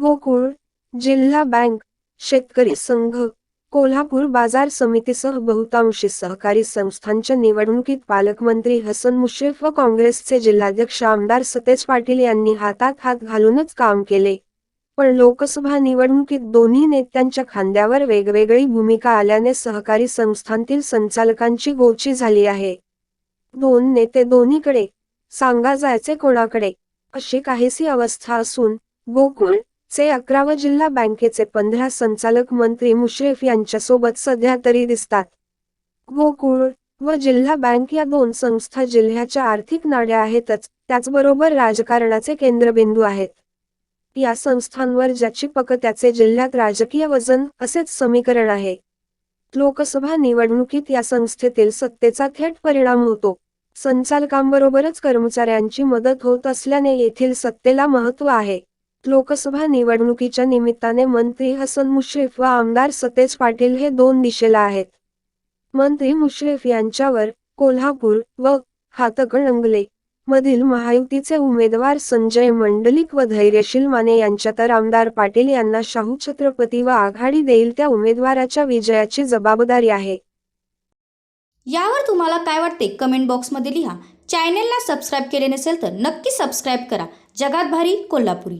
गोकुळ जिल्हा बँक शेतकरी संघ कोल्हापूर बाजार समितीसह बहुतांशी सहकारी संस्थांच्या निवडणुकीत पालकमंत्री हसन मुश्रीफ व काँग्रेसचे जिल्हाध्यक्ष आमदार सतेज पाटील यांनी हातात हात घालूनच काम केले. पण लोकसभा निवडणुकीत दोन्ही नेत्यांच्या खांद्यावर वेगवेगळी भूमिका आल्याने सहकारी संस्थांतील संचालकांची गोची झाली आहे. दोन नेते दोन्हीकडे सांगा जायचे कोणाकडे अशी काहीशी अवस्था असून गोकुळ चे अकरा व जिल्हा बँकेचे पंधरा संचालक मंत्री मुश्रीफ यांच्यासोबत सध्या तरी दिसतात. गोकुळ व जिल्हा बँक या दोन संस्था जिल्ह्याच्या आर्थिक नाड्या आहेतच त्याचबरोबर राजकारणाचे केंद्रबिंदू आहेत. या संस्थांवर ज्याची पक त्याचे जिल्ह्यात राजकीय वजन असेच समीकरण आहे. लोकसभा निवडणुकीत या संस्थेतील सत्तेचा थेट परिणाम होतो. संचालकांबरोबरच कर्मचाऱ्यांची मदत होत असल्याने येथील सत्तेला महत्त्व आहे. लोकसभा निवडणुकीच्या निमित्ताने मंत्री हसन मुश्रीफ व आमदार सतेज पाटील हे दोन दिशेला आहेत. मंत्री मुश्रीफ यांच्यावर कोल्हापूर व हातकणंगले मधील महायुतीचे उमेदवार संजय मंडलिक व धैर्यशील माने यांच्या तर आमदार पाटील यांना शाहू छत्रपती व आघाडी देईल त्या उमेदवाराच्या विजयाची जबाबदारी आहे. यावर तुम्हाला काय वाटते? कमेंट बॉक्समध्ये लिहा. चॅनेलला सबस्क्राईब केले नसेल तर नक्की सबस्क्राईब करा. जगात भारी कोल्हापुरी.